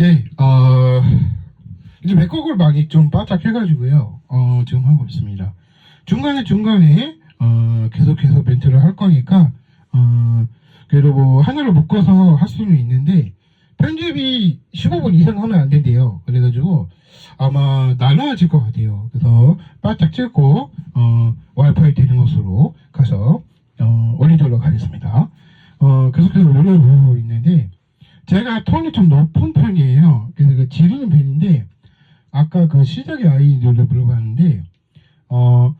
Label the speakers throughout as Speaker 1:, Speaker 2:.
Speaker 1: 네, 어, 이제 맥곡을 많이 좀 바짝 해가지고요. 어, 지금 하고 있습니다. 중간에 중간에 어, 계속해서 멘트를 할 거니까 어, 그래도 뭐 하나를 묶어서 할 수는 있는데 편집이 15분 이상 하면 안 된대요. 그래가지고 아마 나눠질 것 같아요. 그래서 바짝 찍고 어, 와이파이 되는 곳으로 가서 어, 올리도록 하겠습니다. 어, 계속해서 올려보고 있는데 제가 톤이 좀 높은 편이에요. 그래서 그 지르는 편인데 아까 그 시작의 아이들을 물어봤는데 어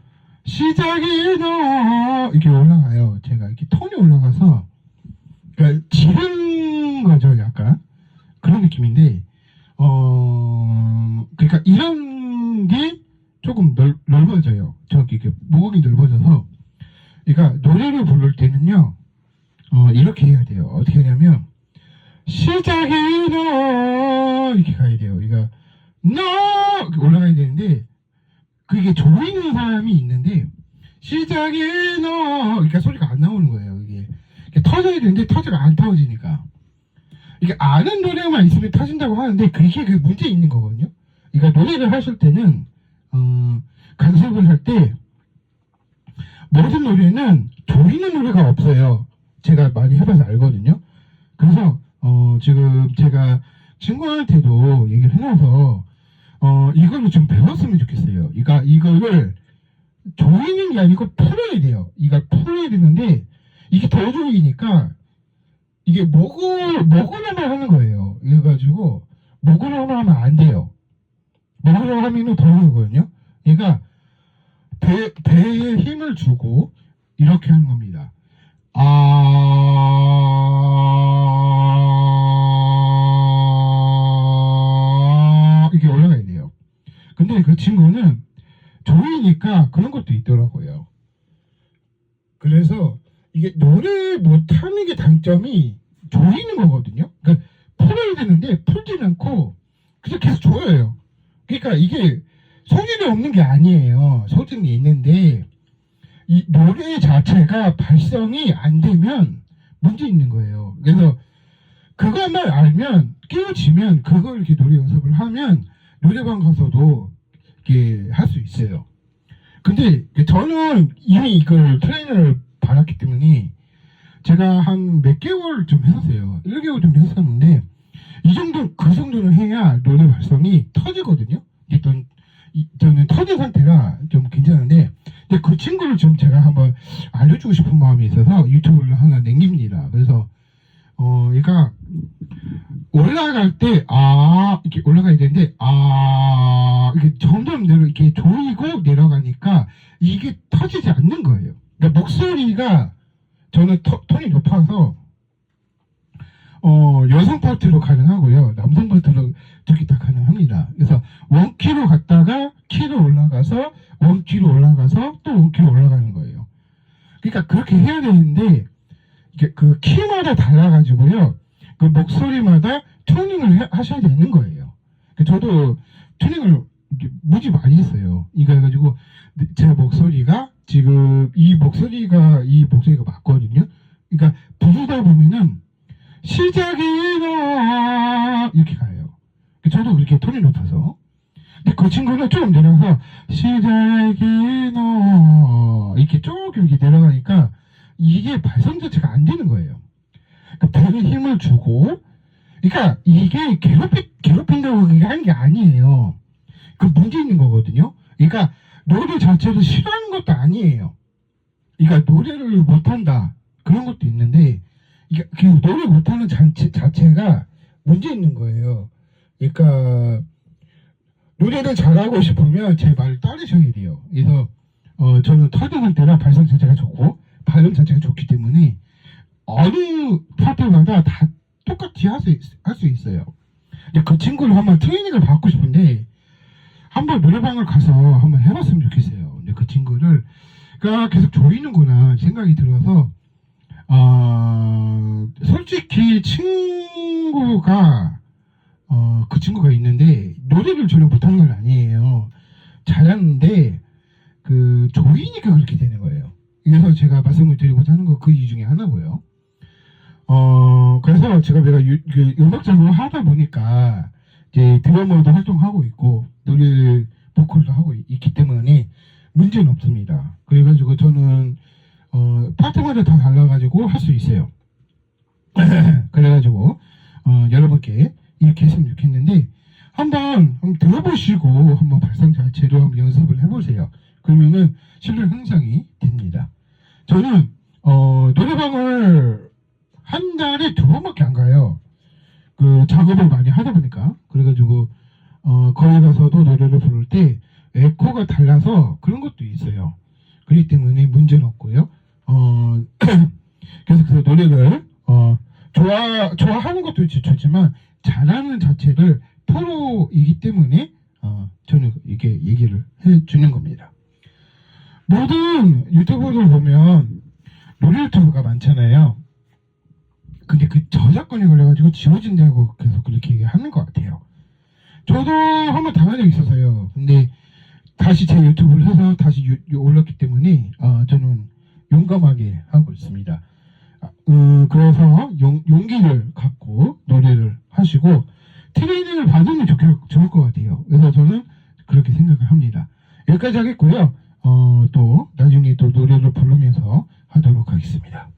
Speaker 1: 시작이 너 이렇게 올라가요. 제가 이렇게 톤이 올라가서 그러니까 지른 거죠, 약간 그런 느낌인데 어 그러니까 이런 게 조금 넓, 넓어져요. 저기 이렇게 목이 넓어져서 그러니까 노래를 부를 때는요 어 이렇게 해야 돼요. 어떻게 하냐면 시작이 너 이렇게 가야 돼요. 너 이렇게 올라가야 되는데 그게 조이는 사람이 있는데 시작이 너 그러니까 소리가 안 나오는 거예요. 이게 이게 터져야 되는데 터져가 안 터지니까 이게 아는 노래만 있으면 터진다고 하는데 그게 그 문제 있는 거거든요. 그러니까 노래를 하실 때는 어, 간섭을 할 때 모든 노래는 조이는 노래가 없어요. 제가 많이 해봐서 알거든요. 그래서 어, 지금 제가 친구한테도 얘기를 해놔서 어, 이거를 좀 배웠으면 좋겠어요. 그러니까 이거를 조이는 게 아니고 풀어야 돼요. 이걸 풀어야 되는데 이게 더 조이니까 이게 목을 목으로만 하는 거예요. 그래가지고 목으로만 하면 안 돼요. 하면은 더 오거든요. 그러니까 배 배에 힘을 주고 이렇게 하는 겁니다. 아 이렇게 올라가야 돼요. 근데 그 친구는 조이니까 그런 것도 있더라고요. 그래서 이게 노래 못하는 게 단점이 조이는 거거든요. 그러니까 풀어야 되는데 풀진 않고 그냥 계속 조여요. 그러니까 이게 소질이 없는 게 아니에요. 소질이 있는데 이 노래 자체가 발성이 안 되면 문제 있는 거예요. 그래서 그것만 알면 깨우치면 그걸 이렇게 노래 연습을 하면 노래방 가서도 할 수 있어요. 근데 저는 이미 이걸 트레이너를 받았기 때문에 제가 한 몇 개월 좀 했었어요. 1개월 좀 했었는데 이 정도 그 정도는 해야 노래 발성이 터지거든요. 일단 이- 저는 터진 상태가 좀 괜찮은데 근데 그 친구를 좀 제가 한번 알려주고 싶은 마음이 있어서 유튜브를 하나 남깁니다. 그래서 어 얘가 올라갈 때 아 이렇게 올라가야 되는데 아 이렇게 점점 내려 이렇게 조이고 내려가니까 이게 터지지 않는 거예요. 그러니까 목소리가 저는 토, 톤이 높아서 어 여성 파트로 가능하고요 남성 파트로 두개 다 가능합니다. 그래서 원키로 갔다가 키로 올라가서 원키로 올라가서 또 원키로 올라가는 거예요. 그러니까 그렇게 해야 되는데 이게 그 키마다 달라가지고요. 그 목소리마다 튜닝을 해- 하셔야 되는 거예요. 그 저도 튜닝을 무지 많이 했어요. 이거 해가지고 제 목소리가 지금 이 목소리가 이 목소리가 맞거든요. 그러니까 부르다 보면은 시작이나 이렇게 가요. 저도 그렇게 톤이 높아서. 근데 그 친구는 조금 내려가서 시작이나 이렇게 조금 이렇게 내려가니까 이게 발성 자체가 안 되는 거예요. 그러니까 배에 힘을 주고, 그러니까 이게 괴롭히, 괴롭힌다고 하는 게 아니에요. 그 문제 있는 거거든요. 그러니까 노래 자체를 싫어하는 것도 아니에요. 그러니까 노래를 못한다. 그런 것도 있는데, 이게 그 노래 못하는 자체, 자체가 문제 있는 거예요. 그러니까, 노래를 잘하고 싶으면 제 말을 따르셔야 돼요. 그래서, 어, 저는 터득할 때랑 발성 자체가 좋고, 발음 자체가 좋기 때문에, 어느 파트마다 다 똑같이 할 수 할 수 있어요. 근데 그 친구를 한번 트레이닝을 받고 싶은데 한번 노래방을 가서 한번 해봤으면 좋겠어요. 근데 그 친구를 가 계속 조이는구나 생각이 들어서 어, 솔직히 친구가 어, 그 친구가 있는데 노래를 전혀 못하는 건 아니에요. 잘하는데 그 조이니까 그렇게 되는. 그래서 제가 말씀을 드리고자 하는 거 그 이유 중에 하나고요. 어, 그래서 제가 내가 유, 그 음악 작업을 하다 보니까 이제 드러머도 활동하고 있고 노래 보컬도 하고 있, 기 때문에 문제는 없습니다. 그래가지고 저는 어, 파트마다 다 달라가지고 할 수 있어요. 그래가지고 어, 여러분께 이렇게 했으면 좋겠는데 한번, 한번 들어보시고 한번 발성 자체로 한번 연습을 해보세요. 그러면은 실력. 저는 어, 노래방을 한 달에 두 번밖에 안 가요. 그 작업을 많이 하다 보니까 그래가지고 어, 거기 가서도 노래를 부를 때 에코가 달라서 그런 것도 있어요. 그렇기 때문에 문제는 없고요. 어, 그래서 그 노래를 어, 좋아 좋아하는 것도 좋- 좋지만 잘하는 자체를 프로이기 때문에 어, 저는 이렇게 얘기를 해주는 겁니다. 모든 유튜버들 보면 노래 유튜브가 많잖아요. 근데 그 저작권이 걸려가지고 지워진다고 계속 그렇게 얘기하는 것 같아요. 저도 한번 당한 적이 있어서요. 근데 다시 제 유튜브를 해서 다시 유- 유- 올렸기 때문에 어, 저는 용감하게 하고 있습니다. 아, 음, 그래서 용, 용기를 갖고 노래를 하시고 트레이닝을 받으면 좋, 좋을 것 같아요. 그래서 저는 그렇게 생각을 합니다. 여기까지 하겠고요. 어, 또 나중에 또 노래를 부르면서 하도록 하겠습니다.